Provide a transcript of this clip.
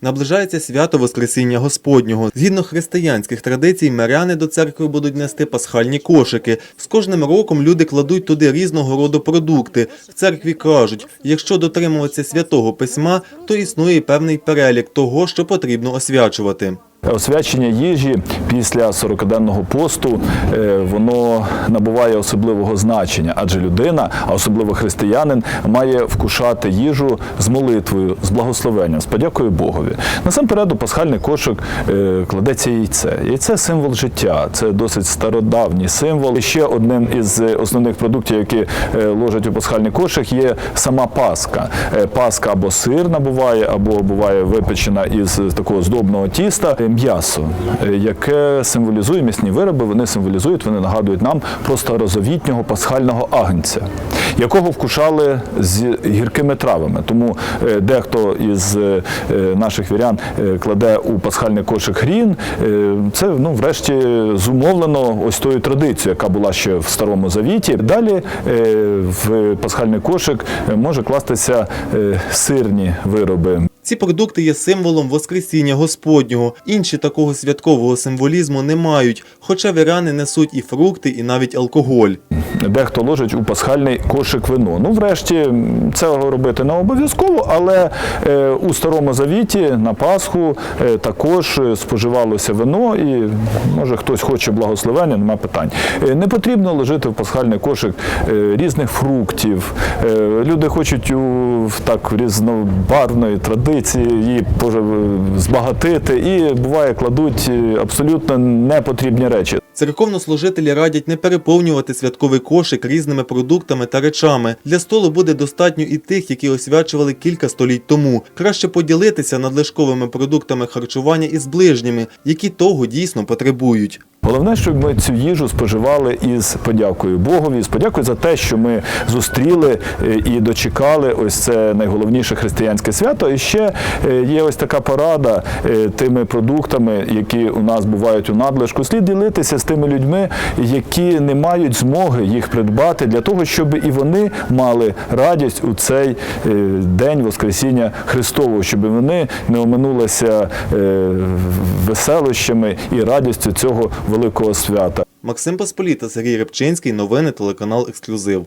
Наближається свято Воскресіння Господнього. Згідно християнських традицій, миряни до церкви будуть нести пасхальні кошики. З кожним роком люди кладуть туди різного роду продукти. В церкві кажуть, якщо дотримуватися святого письма, то існує певний перелік того, що потрібно освячувати. Освячення їжі після 40-денного посту е, воно набуває особливого значення, адже людина, а особливо християнин, має вкушати їжу з молитвою, з благословенням, з подякою Богові. Насамперед, у пасхальний кошик е, кладеться яйце. Яйце символ життя, це досить стародавній символ. І ще одним із основних продуктів, які е, ложать у пасхальний кошик, є сама паска. Е, Паска або сирна буває, або буває випечена із такого здобного тіста. М'ясо, е, яке символізує м'ясні вироби, вони символізують, вони нагадують нам про старозавітнього пасхального агнця, якого вкушали з гіркими травами. Тому е, дехто із е, наших вірян кладе у пасхальний кошик грін. Це ну, врешті зумовлено ось тою традицією, яка була ще в старому завіті. Далі в пасхальний кошик може кластися сирні вироби. Ці продукти є символом Воскресіння Господнього. Інші такого святкового символізму не мають, хоча віряни несуть і фрукти, і навіть алкоголь. Дехто ложить у пасхальний кошик вино. Ну, врешті, цього робити не обов'язково, але е, у старому завіті на Пасху е, також е, споживалося вино, і може хтось хоче благословення, нема питань. Не потрібно ложити в пасхальний кошик різних фруктів. Люди хочуть у так різнобарвної традиції її збагатити, і буває кладуть е, абсолютно непотрібні речі. Церковнослужителі радять не переповнювати святковий кошик різними продуктами та речами. Для столу буде достатньо і тих, які освячували кілька століть тому. Краще поділитися надлишковими продуктами харчування із ближніми, які того дійсно потребують. Головне, щоб ми цю їжу споживали із подякою Богові, з подякою за те, що ми зустріли е, і дочекали ось це найголовніше християнське свято. І ще е, є ось така порада е, тими продуктами, які у нас бувають у надлишку. Слід ділитися з тими людьми, які не мають змоги їх придбати, для того, щоб і вони мали радість у цей день Воскресіння Христового, щоб вони не оминулися веселощами і радістю цього великого свята. Максим Посполіта, Сергій Рибчинський, новини телеканал Ексклюзив.